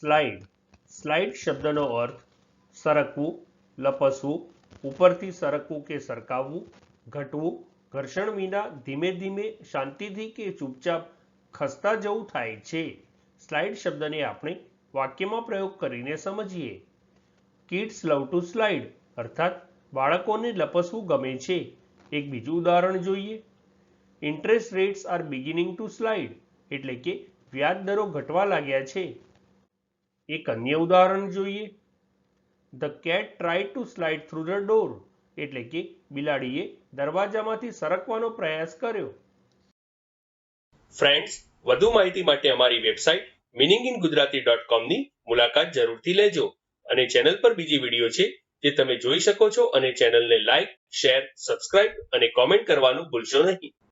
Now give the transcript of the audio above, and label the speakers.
Speaker 1: Slide. Slide શબ્દનો અર્થ સરકવું, લપસવું, ઉપરથી સરકવું કે સરકાવવું, ઘટવું, ઘર્ષણ વિના ધીમે ધીમે શાંતિથી કે ચૂપચાપ ખસતા જવું થાય છે. સ્લાઇડ શબ્દને આપણે વાક્યમાં પ્રયોગ કરીને સમજીએ. કિડ્સ લવ ટુ સ્લાઇડ અર્થાત બાળકોને લપસવું ગમે છે. એક બીજું ઉદાહરણ જોઈએ. Interest rates are beginning to slide એટલે કે વ્યાજ દરો ઘટવા લાગ્યા છે. એક અન્ય ઉદાહરણ જોઈએ. The cat try to slide through the door એટલે કે બિલાડીએ દરવાજામાંથી સરકવાનો પ્રયાસ કર્યો.
Speaker 2: ફ્રેન્ડ્સ વધુ માહિતી માટે અમારી website meaning in Gujarati dot કોમની મુલાકાત જરૂરથી લેજો અને ચેનલ પર બીજી વીડિયો છે જે તમે જોઈ શકો છો અને ચેનલને લાઇક શેર સબસ્ક્રાઇબ અને કોમેન્ટ કરવાનું ભૂલશો નહીં.